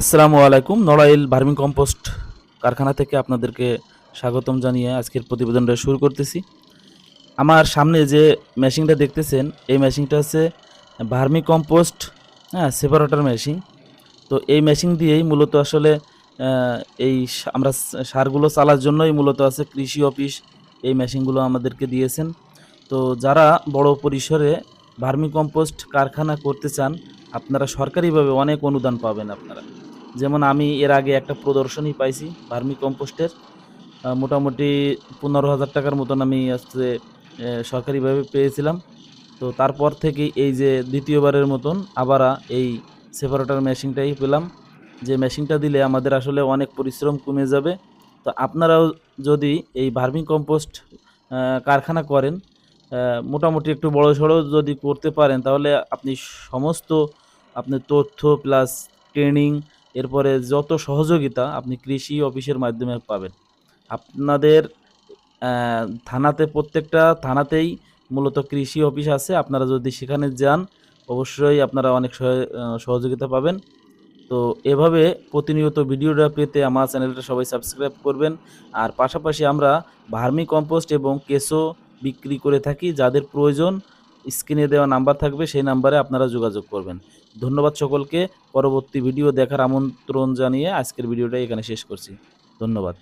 আসসালামু আলাইকুম। নড়াইল ভার্মিং কম্পোস্ট কারখানা থেকে আপনাদেরকে স্বাগতম জানিয়ে আজকের প্রতিবেদনটা শুরু করতেছি। আমার সামনে যে মেশিনটা দেখতেছেন, এই মেশিনটা হচ্ছে ভার্মি কম্পোস্ট হ্যাঁ সেপারেটর মেশিন। তো এই মেশিন দিয়েই মূলত আসলে এই আমরা সারগুলো চালার জন্যই মূলত আছে কৃষি অফিস, এই মেশিনগুলো আমাদেরকে দিয়েছেন। তো যারা বড় পরিসরে ভার্মি কম্পোস্ট কারখানা করতে চান, আপনারা সরকারিভাবে অনেক অনুদান পাবেন আপনারা। যেমন আমি এর আগে একটা প্রদর্শনী পাইছি ভার্মি কম্পোস্টের মোটামুটি পনেরো হাজার টাকার মতন আমি আহ, সরকারিভাবে পেয়েছিলাম। তো তারপর থেকে এই যে দ্বিতীয়বারের মতন আবার এই সেপারেটার মেশিনটাই পেলাম। যে মেশিনটা দিলে আমাদের আসলে অনেক পরিশ্রম কমে যাবে। তো আপনারাও যদি এই ভার্মি কম্পোস্ট কারখানা করেন মোটামুটি একটু বড় সড়ো যদি করতে পারেন তাহলে আপনি সমস্ত আপনার তথ্য প্লাস ট্রেনিং এরপরে যত সহযোগিতা আপনি কৃষি অফিসের মাধ্যমে পাবেন। আপনাদের থানাতে প্রত্যেকটা থানাতেই মূলত কৃষি অফিস আছে। আপনারা যদি সেখানে যান, অবশ্যই আপনারা অনেক সহায়- সহযোগিতা পাবেন। তো এভাবে প্রতিনিয়ত ভিডিওটা পেতে আমার চ্যানেলটা সবাই সাবস্ক্রাইব করবেন। আর পাশাপাশি আমরা ভার্মি কম্পোস্ট এবং কেঁচো বিক্রি করে থাকি। যাদের প্রয়োজন স্ক্রিনে দেওয়া নাম্বার থাকবে, সেই নাম্বারে আপনারা যোগাযোগ করবেন। ধন্যবাদ সকলকে। পরবর্তী ভিডিও দেখার আমন্ত্রণ জানিয়ে আজকের ভিডিওটা এখানে শেষ করছি। ধন্যবাদ।